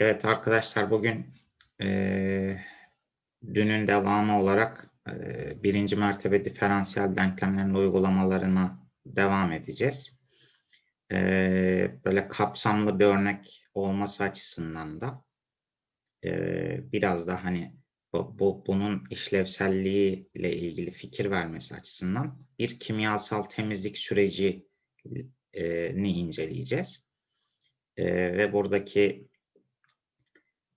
Evet arkadaşlar bugün eee dünün devamı olarak eee, birinci mertebe diferansiyel denklemlerin uygulamalarına devam edeceğiz. Eee, böyle kapsamlı bir örnek olması açısından da eee, biraz da hani bu, bu- bunun işlevselliği ile ilgili fikir vermesi açısından bir kimyasal temizlik süreci eee, ni inceleyeceğiz. Eee, ve buradaki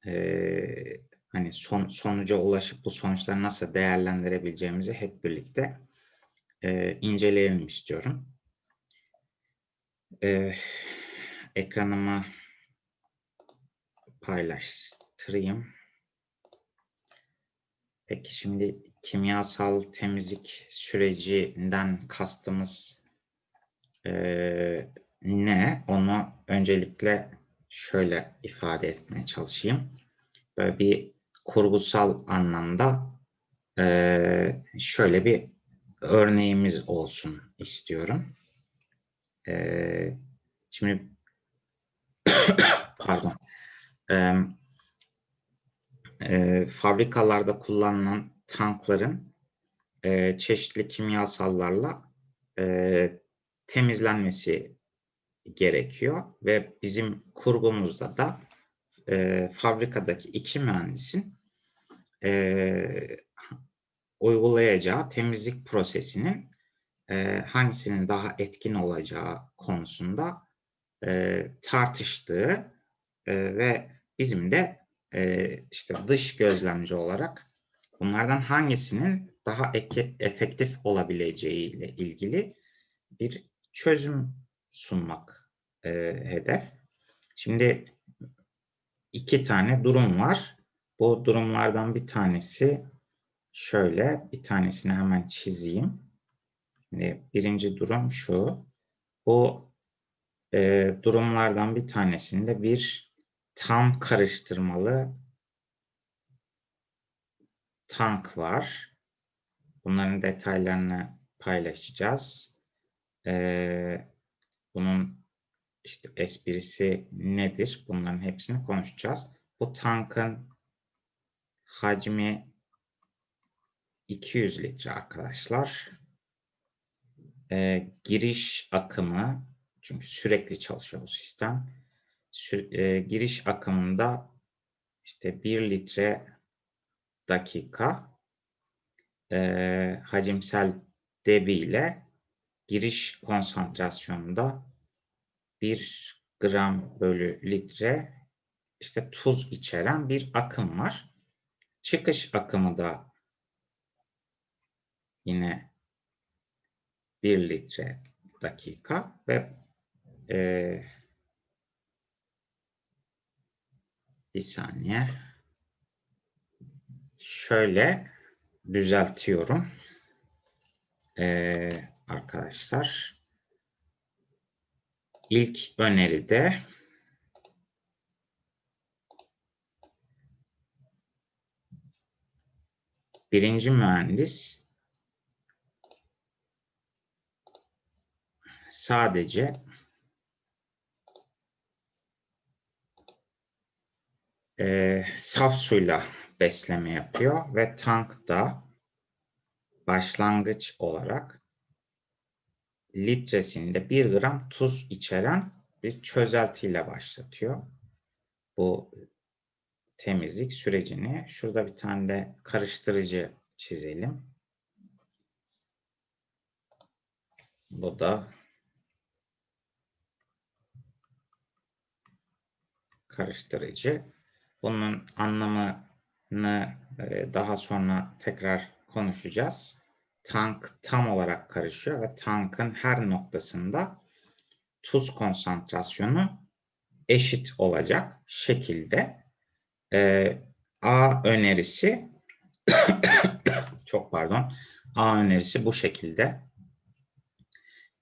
eee, hani son, sonuca ulaşıp bu sonuçları nasıl değerlendirebileceğimizi hep birlikte eee, inceleyelim istiyorum. Eee, ekranımı paylaştırayım. Peki şimdi kimyasal temizlik sürecinden kastımız eee, ne? Onu öncelikle şöyle ifade etmeye çalışayım. Böyle bir kurgusal anlamda eee, şöyle bir örneğimiz olsun istiyorum. Eee, şimdi pardon. Eee, fabrikalarda kullanılan tankların çeşitli kimyasallarla temizlenmesi gerekiyor ve bizim kurgumuzda da eee, fabrikadaki iki mühendisin eee, uygulayacağı temizlik prosesinin eee, hangisinin daha etkin olacağı konusunda eee, tartıştığı eee, ve bizim de eee, işte dış gözlemci olarak bunlardan hangisinin daha efektif olabileceği ile ilgili bir çözüm sunmak eee, hedef. Şimdi iki tane durum var. Bu durumlardan bir tanesi şöyle, bir tanesini hemen çizeyim. Şimdi birinci durum şu. Bu eee, durumlardan bir tanesinde bir tam karıştırmalı tank var. Bunların detaylarını paylaşacağız. Eee, bunun işte esprisi nedir? Bunların hepsini konuşacağız. Bu tankın hacmi 200 litre arkadaşlar. Eee, giriş akımı çünkü sürekli çalışıyor bu sistem. Sü- eee, giriş akımında işte 1 litre dakika eee, hacimsel debi ile giriş konsantrasyonunda 1 gram bölü litre işte tuz içeren bir akım var. Çıkış akımı da yine 1 litre dakika ve eee, bir saniye şöyle düzeltiyorum Eee, arkadaşlar. İlk öneride birinci mühendis sadece eee, saf suyla besleme yapıyor ve tankta başlangıç olarak litresinde 1 gram tuz içeren bir çözeltiyle başlatıyor. Bu temizlik sürecini. Şurada bir tane de karıştırıcı çizelim. Bu da karıştırıcı. Bunun anlamını e, daha sonra tekrar konuşacağız. Tank tam olarak karışıyor ve tankın her noktasında tuz konsantrasyonu eşit olacak şekilde e, A önerisi çok pardon A önerisi bu şekilde.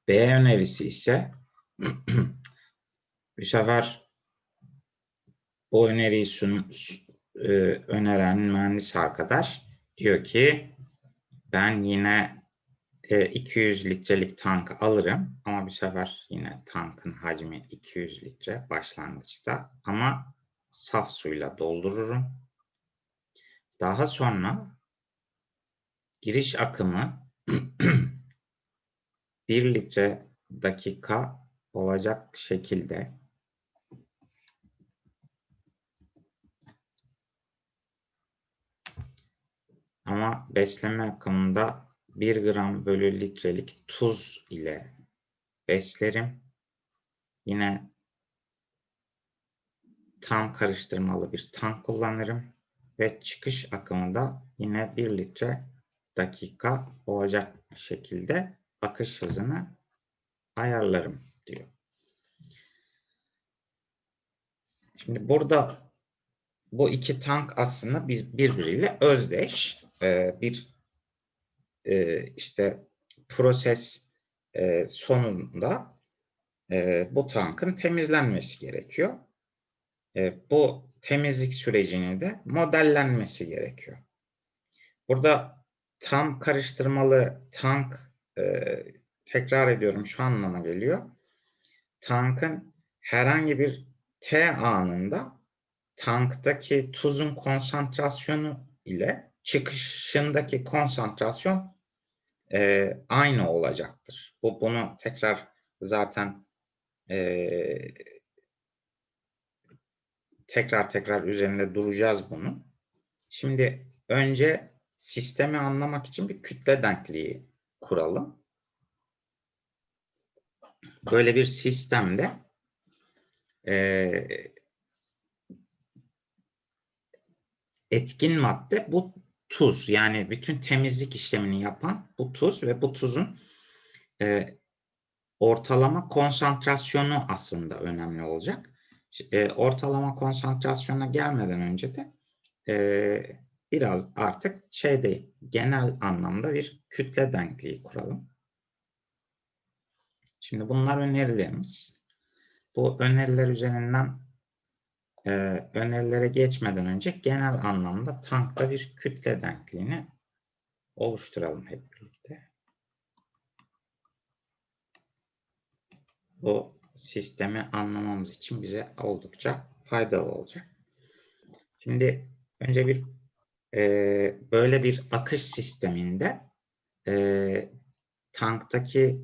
B önerisi ise bu sefer bu öneriyi sun, e, öneren mühendis arkadaş diyor ki ben yine e, 200 litrelik tank alırım ama bu sefer yine tankın hacmi 200 litre başlangıçta ama saf suyla doldururum. Daha sonra giriş akımı 1 litre dakika olacak şekilde besleme akımında 1 gram bölü litrelik tuz ile beslerim. Yine tam karıştırmalı bir tank kullanırım ve çıkış akımında yine 1 litre dakika olacak şekilde akış hızını ayarlarım diyor. Şimdi burada bu iki tank aslında biz birbiriyle özdeş e, bir e, işte proses e, sonunda e, bu tankın temizlenmesi gerekiyor. E, bu temizlik sürecinin de modellenmesi gerekiyor. Burada tam karıştırmalı tank e, tekrar ediyorum şu anlama geliyor. Tankın herhangi bir T anında tanktaki tuzun konsantrasyonu ile çıkışındaki konsantrasyon e, aynı olacaktır. Bu bunu tekrar zaten e, tekrar tekrar üzerinde duracağız bunu. Şimdi önce sistemi anlamak için bir kütle denkliği kuralım. Böyle bir sistemde e, etkin madde bu tuz. Yani bütün temizlik işlemini yapan bu tuz ve bu tuzun e, ortalama konsantrasyonu aslında önemli olacak. E, ortalama konsantrasyona gelmeden önce de e, biraz artık şeyde genel anlamda bir kütle denkliği kuralım. Şimdi bunlar önerilerimiz. Bu öneriler üzerinden e, önerilere geçmeden önce genel anlamda tankta bir kütle denkliğini oluşturalım hep birlikte. Bu sistemi anlamamız için bize oldukça faydalı olacak. Şimdi önce bir e, böyle bir akış sisteminde e, tanktaki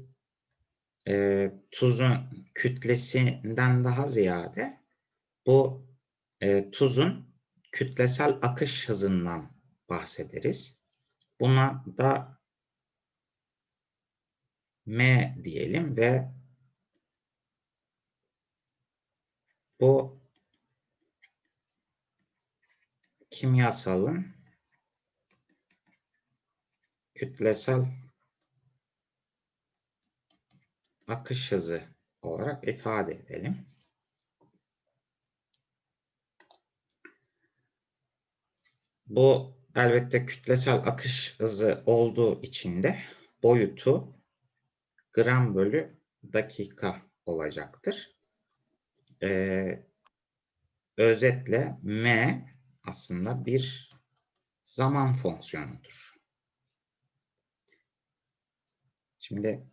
e, tuzun kütlesinden daha ziyade bu e, tuzun kütlesel akış hızından bahsederiz. Buna da M diyelim ve bu kimyasalın kütlesel akış hızı olarak ifade edelim. Bu elbette kütlesel akış hızı olduğu için de boyutu gram bölü dakika olacaktır. Ee, özetle m aslında bir zaman fonksiyonudur. Şimdi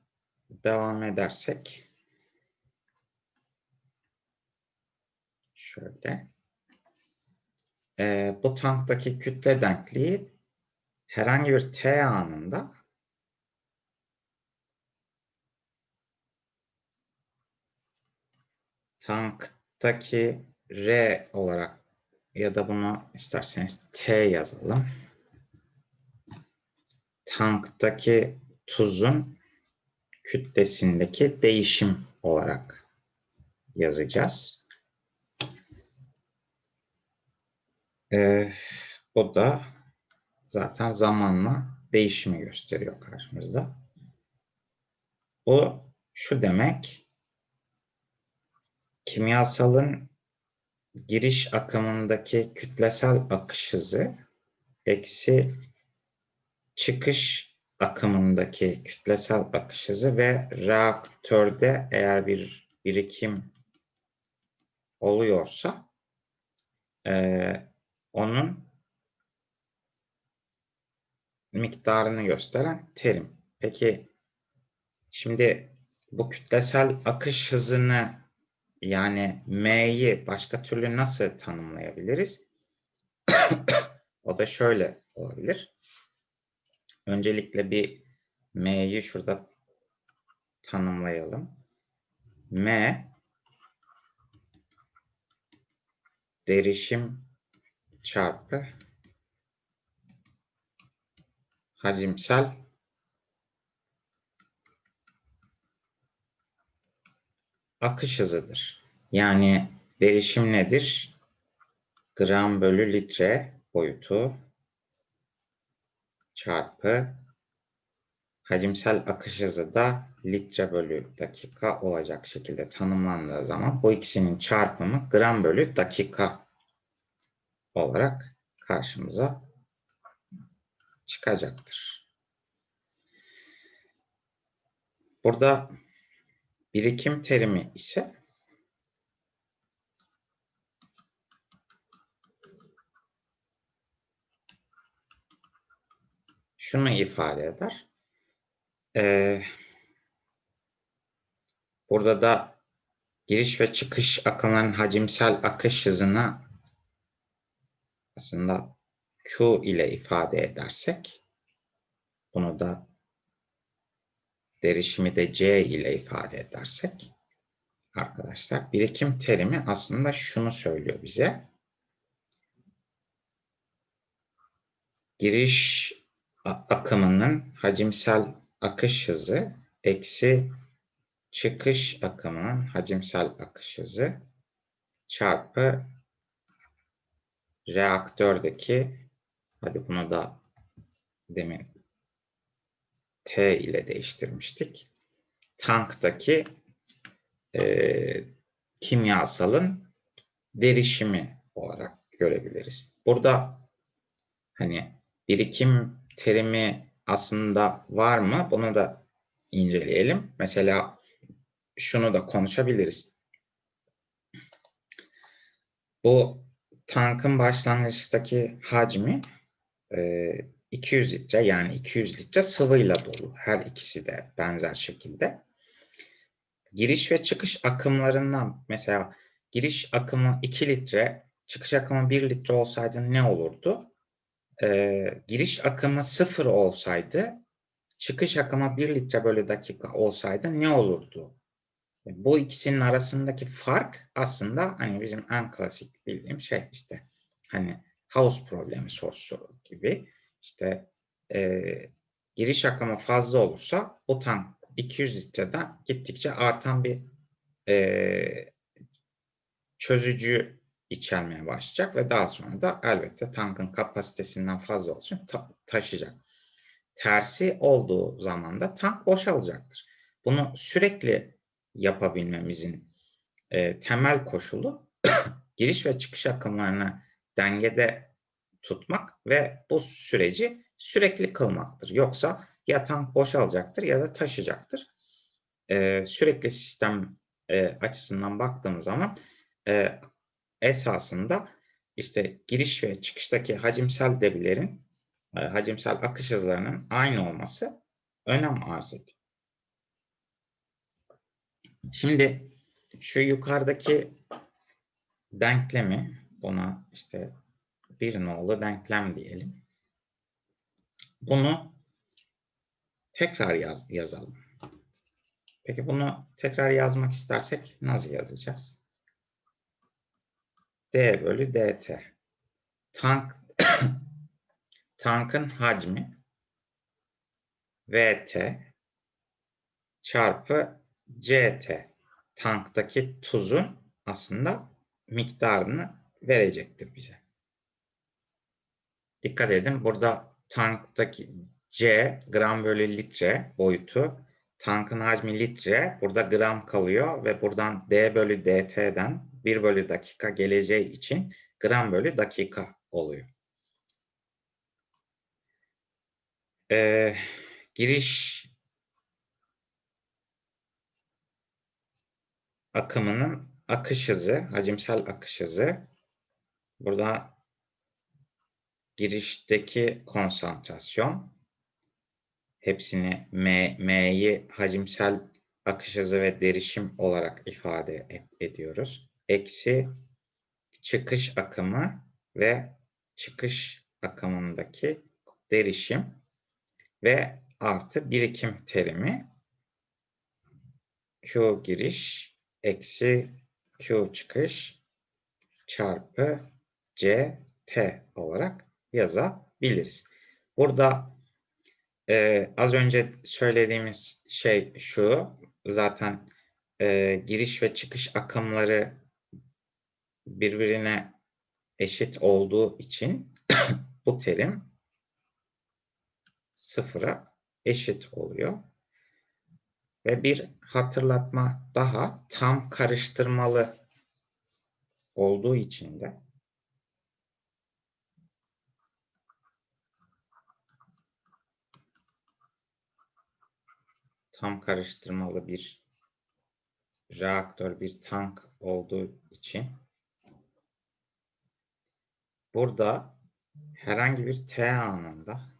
devam edersek şöyle e, bu tanktaki kütle denkliği herhangi bir t anında tanktaki R olarak ya da bunu isterseniz T yazalım. Tanktaki tuzun kütlesindeki değişim olarak yazacağız. Ee, o da zaten zamanla değişimi gösteriyor karşımızda. Bu şu demek kimyasalın giriş akımındaki kütlesel akış hızı eksi çıkış akımındaki kütlesel akış hızı ve reaktörde eğer bir birikim oluyorsa e, onun miktarını gösteren terim. Peki şimdi bu kütlesel akış hızını Yani M'yi başka türlü nasıl tanımlayabiliriz? o da şöyle olabilir. Öncelikle bir M'yi şurada tanımlayalım. M derişim çarpı hacimsel akış hızıdır. Yani derişim nedir? Gram bölü litre boyutu çarpı hacimsel akış hızı da litre bölü dakika olacak şekilde tanımlandığı zaman bu ikisinin çarpımı gram bölü dakika olarak karşımıza çıkacaktır. Burada birikim terimi ise şunu ifade eder. Ee, burada da giriş ve çıkış akımların hacimsel akış hızını aslında Q ile ifade edersek bunu da derişimi de C ile ifade edersek arkadaşlar birikim terimi aslında şunu söylüyor bize. Giriş akımının hacimsel akış hızı eksi çıkış akımının hacimsel akış hızı çarpı reaktördeki hadi bunu da demin T ile değiştirmiştik. Tanktaki e, kimyasalın derişimi olarak görebiliriz. Burada hani birikim terimi aslında var mı? Bunu da inceleyelim. Mesela şunu da konuşabiliriz. Bu tankın başlangıçtaki hacmi e, 200 litre yani 200 litre sıvıyla dolu. Her ikisi de benzer şekilde. Giriş ve çıkış akımlarından mesela giriş akımı 2 litre, çıkış akımı 1 litre olsaydı ne olurdu? Ee, giriş akımı 0 olsaydı, çıkış akımı 1 litre bölü dakika olsaydı ne olurdu? Bu ikisinin arasındaki fark aslında hani bizim en klasik bildiğim şey işte hani house problemi sorusu gibi işte e, giriş akımı fazla olursa o tank 200 litreden gittikçe artan bir e, çözücü içermeye başlayacak ve daha sonra da elbette tankın kapasitesinden fazla olsun ta taşıyacak. Tersi olduğu zaman da tank boşalacaktır. Bunu sürekli yapabilmemizin e, temel koşulu giriş ve çıkış akımlarını dengede tutmak ve bu süreci sürekli kılmaktır. Yoksa ya tank boşalacaktır ya da taşıyacaktır. Ee, sürekli sistem e, açısından baktığımız zaman e, esasında işte giriş ve çıkıştaki hacimsel debilerin, e, hacimsel akış hızlarının aynı olması önem arz ediyor. Şimdi şu yukarıdaki denklemi buna işte bir nolu denklem diyelim. Bunu tekrar yaz, yazalım. Peki bunu tekrar yazmak istersek nasıl yazacağız? D bölü dt. Tank tankın hacmi VT çarpı CT tanktaki tuzun aslında miktarını verecektir bize. Dikkat edin burada tanktaki C gram bölü litre boyutu. Tankın hacmi litre. Burada gram kalıyor ve buradan D bölü DT'den 1 bölü dakika geleceği için gram bölü dakika oluyor. Ee, giriş akımının akış hızı, hacimsel akış hızı. Burada girişteki konsantrasyon hepsini M, M'yi hacimsel akış hızı ve derişim olarak ifade et- ediyoruz. Eksi çıkış akımı ve çıkış akımındaki derişim ve artı birikim terimi Q giriş eksi Q çıkış çarpı C T olarak yazabiliriz. Burada e, az önce söylediğimiz şey şu zaten e, giriş ve çıkış akımları birbirine eşit olduğu için bu terim sıfıra eşit oluyor. Ve bir hatırlatma daha tam karıştırmalı olduğu için de tam karıştırmalı bir reaktör, bir tank olduğu için burada herhangi bir T anında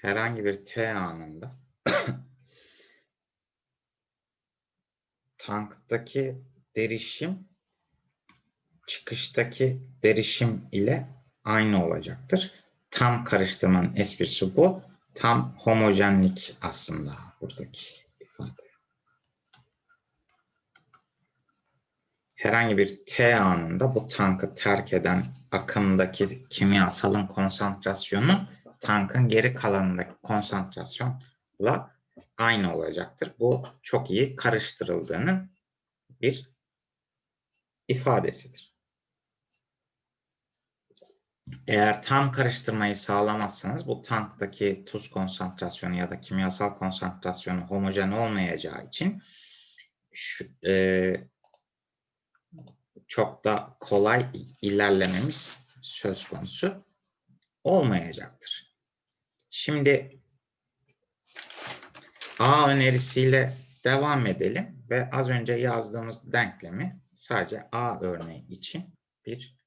herhangi bir T anında tanktaki derişim çıkıştaki derişim ile aynı olacaktır. Tam karıştırmanın esprisi bu. Tam homojenlik aslında buradaki ifade. Herhangi bir T anında bu tankı terk eden akımdaki kimyasalın konsantrasyonu tankın geri kalanındaki konsantrasyonla aynı olacaktır. Bu çok iyi karıştırıldığının bir ifadesidir. Eğer tam karıştırmayı sağlamazsanız bu tanktaki tuz konsantrasyonu ya da kimyasal konsantrasyonu homojen olmayacağı için şu, e, çok da kolay ilerlememiz söz konusu olmayacaktır. Şimdi A önerisiyle devam edelim ve az önce yazdığımız denklemi sadece A örneği için bir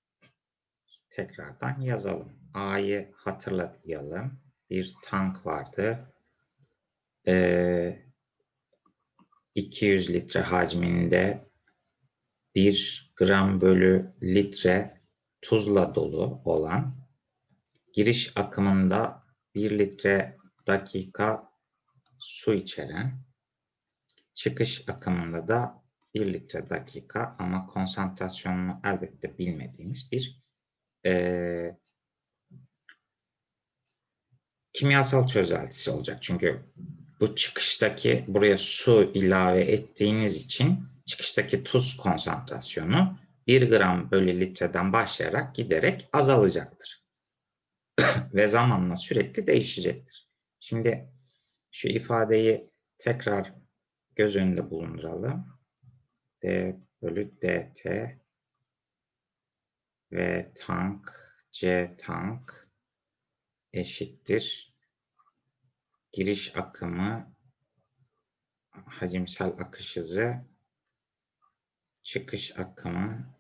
tekrardan yazalım. A'yı hatırlayalım. Bir tank vardı. Ee, 200 litre hacminde 1 gram bölü litre tuzla dolu olan giriş akımında 1 litre dakika su içeren çıkış akımında da 1 litre dakika ama konsantrasyonunu elbette bilmediğimiz bir e, kimyasal çözeltisi olacak. Çünkü bu çıkıştaki buraya su ilave ettiğiniz için çıkıştaki tuz konsantrasyonu 1 gram bölü litreden başlayarak giderek azalacaktır. Ve zamanla sürekli değişecektir. Şimdi şu ifadeyi tekrar göz önünde bulunduralım. D bölü dt ve tank C tank eşittir. Giriş akımı hacimsel akış hızı çıkış akımı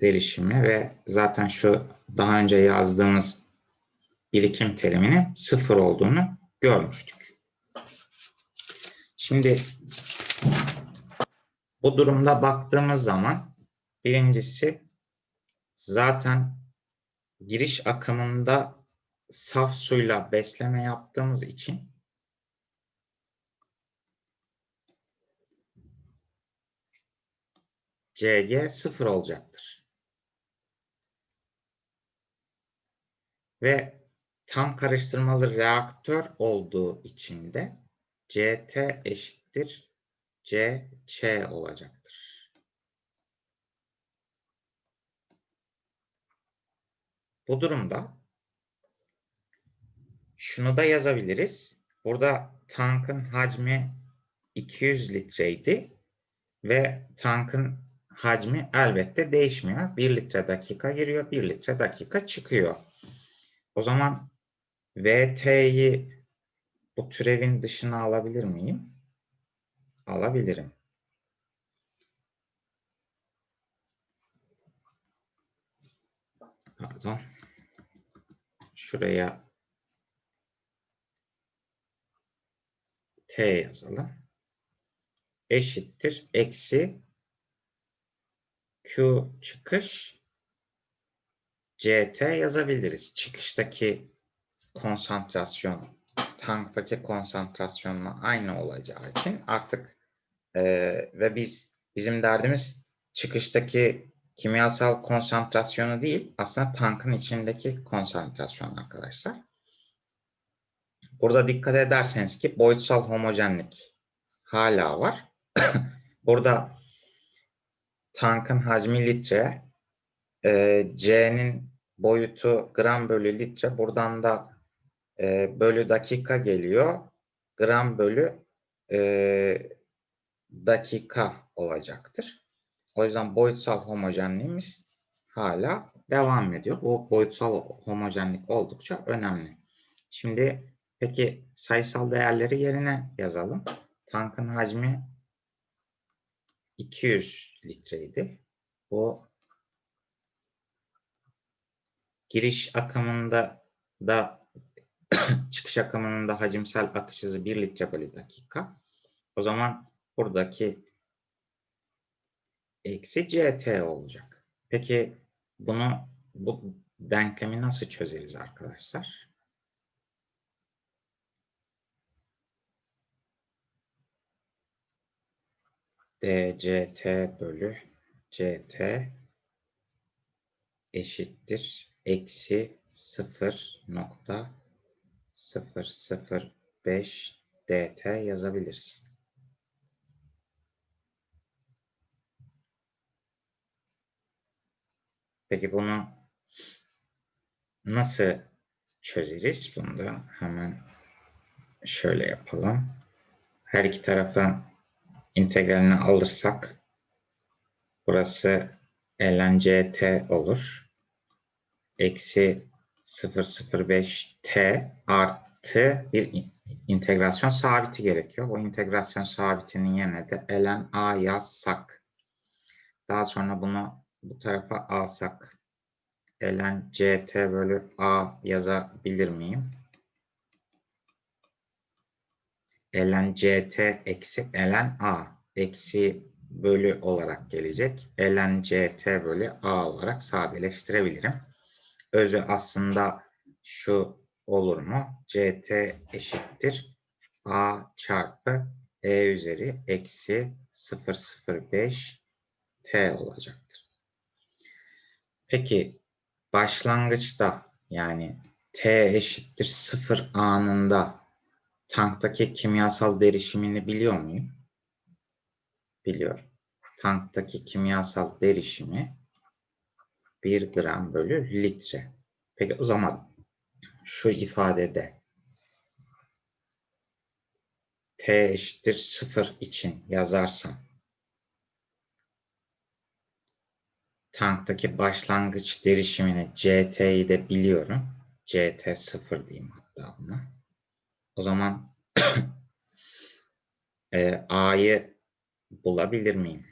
derişimi ve zaten şu daha önce yazdığımız birikim teriminin sıfır olduğunu görmüştük. Şimdi bu durumda baktığımız zaman birincisi zaten giriş akımında saf suyla besleme yaptığımız için CG sıfır olacaktır. Ve tam karıştırmalı reaktör olduğu için de CT eşittir CÇ olacaktır. Bu durumda şunu da yazabiliriz. Burada tankın hacmi 200 litreydi ve tankın hacmi elbette değişmiyor. 1 litre dakika giriyor, 1 litre dakika çıkıyor. O zaman VT'yi bu türevin dışına alabilir miyim? Alabilirim. pardon. Şuraya T yazalım. Eşittir. Eksi Q çıkış CT yazabiliriz. Çıkıştaki konsantrasyon tanktaki konsantrasyonla aynı olacağı için artık e, ve biz bizim derdimiz çıkıştaki kimyasal konsantrasyonu değil aslında tankın içindeki konsantrasyon arkadaşlar. Burada dikkat ederseniz ki boyutsal homojenlik hala var. Burada tankın hacmi litre, e, C'nin boyutu gram bölü litre. Buradan da e, bölü dakika geliyor. Gram bölü e, dakika olacaktır. O yüzden boyutsal homojenliğimiz hala devam ediyor. Bu boyutsal homojenlik oldukça önemli. Şimdi peki sayısal değerleri yerine yazalım. Tankın hacmi 200 litreydi. Bu giriş akımında da çıkış akımının da hacimsel akış hızı 1 litre bölü dakika. O zaman buradaki eksi ct olacak. Peki bunu bu denklemi nasıl çözeriz arkadaşlar? dct bölü ct eşittir eksi 0.005 dt yazabiliriz. Peki bunu nasıl çözeriz? Bunu da hemen şöyle yapalım. Her iki tarafa integralini alırsak burası ln olur. Eksi 005 t artı bir integrasyon sabiti gerekiyor. Bu integrasyon sabitinin yerine de ln a yazsak. Daha sonra bunu bu tarafa alsak ln ct bölü a yazabilir miyim? ln ct eksi ln a eksi bölü olarak gelecek. ln ct bölü a olarak sadeleştirebilirim. Özü aslında şu olur mu? ct eşittir a çarpı e üzeri eksi 005 t olacaktır. Peki başlangıçta yani t eşittir 0 anında tanktaki kimyasal derişimini biliyor muyum? Biliyorum. Tanktaki kimyasal derişimi 1 gram bölü litre. Peki o zaman şu ifadede T eşittir 0 için yazarsam tanktaki başlangıç derişimini CT'yi de biliyorum. CT 0 diyeyim hatta buna. O zaman e, A'yı bulabilir miyim?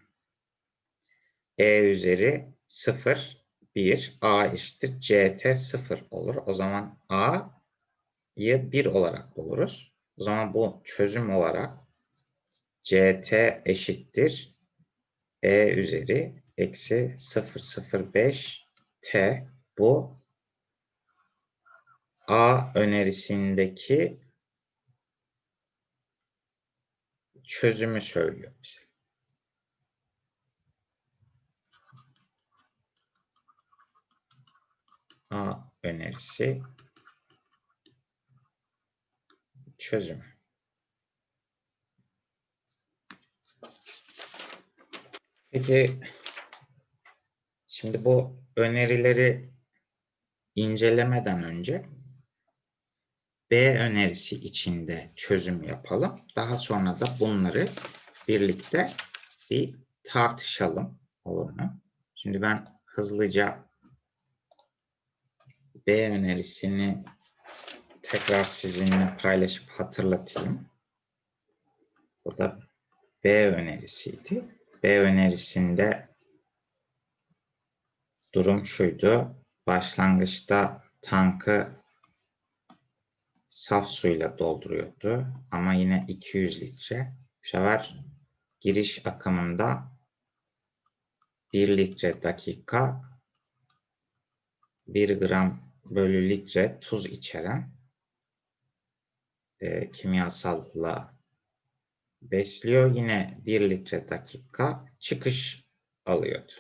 E üzeri 0, 1, A eşittir CT 0 olur. O zaman A'yı 1 olarak buluruz. O zaman bu çözüm olarak CT eşittir E üzeri eksi 005 T bu A önerisindeki çözümü söylüyor bize. A önerisi çözümü. Peki şimdi bu önerileri incelemeden önce B önerisi içinde çözüm yapalım. Daha sonra da bunları birlikte bir tartışalım. Olur mu? Şimdi ben hızlıca B önerisini tekrar sizinle paylaşıp hatırlatayım. Bu da B önerisiydi. B önerisinde durum şuydu. başlangıçta tankı saf suyla dolduruyordu ama yine 200 litre. Bu sefer giriş akımında 1 litre dakika 1 gram bölü litre tuz içeren e, kimyasalla besliyor. Yine 1 litre dakika çıkış alıyordu.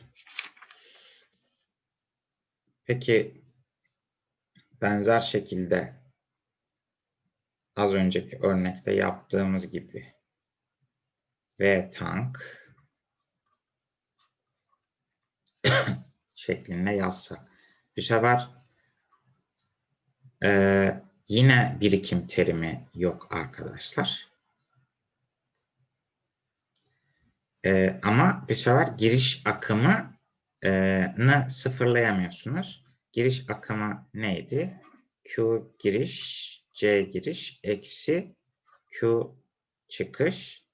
Peki benzer şekilde az önceki örnekte yaptığımız gibi V tank şeklinde yazsak. Bu sefer e, yine birikim terimi yok arkadaşlar. E, ama bu sefer giriş akımı ne sıfırlayamıyorsunuz. Giriş akımı neydi? Q giriş, C giriş, eksi Q çıkış,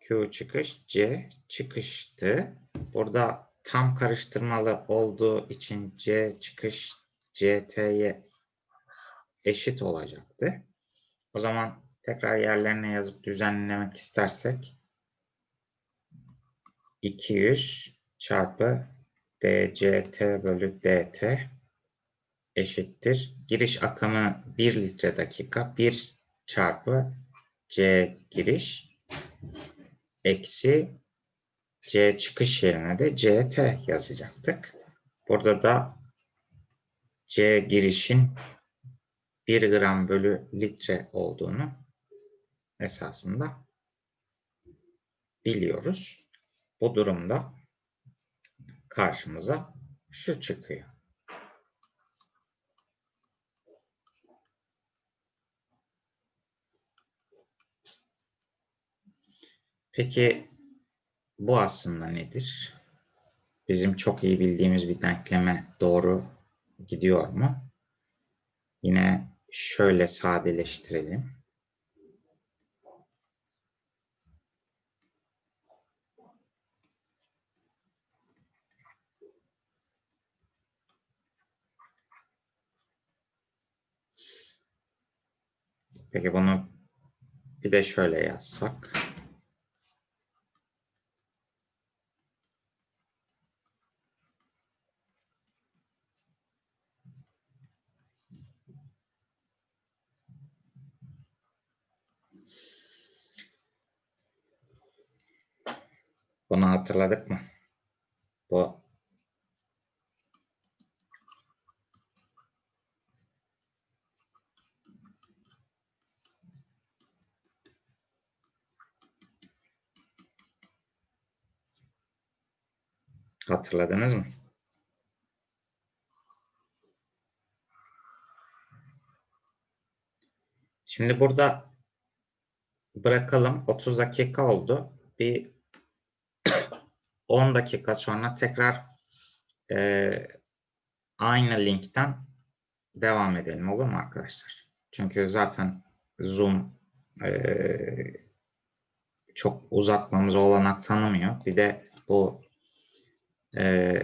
Q çıkış, C çıkıştı. Burada tam karıştırmalı olduğu için C çıkış CT'ye eşit olacaktı. O zaman tekrar yerlerine yazıp düzenlemek istersek 200 çarpı dct bölü dt eşittir. Giriş akımı 1 litre dakika 1 çarpı c giriş eksi c çıkış yerine de ct yazacaktık. Burada da c girişin 1 gram bölü litre olduğunu esasında biliyoruz. Bu durumda karşımıza şu çıkıyor. Peki bu aslında nedir? Bizim çok iyi bildiğimiz bir denkleme doğru gidiyor mu? Yine şöyle sadeleştirelim. Peki bunu bir de şöyle yazsak. Bunu hatırladık mı? Bu Hatırladınız mı? Şimdi burada bırakalım. 30 dakika oldu. Bir 10 dakika sonra tekrar e, aynı linkten devam edelim olur mu arkadaşlar? Çünkü zaten Zoom e, çok uzatmamız olanak tanımıyor. Bir de bu e,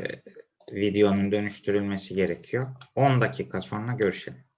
videonun dönüştürülmesi gerekiyor. 10 dakika sonra görüşelim.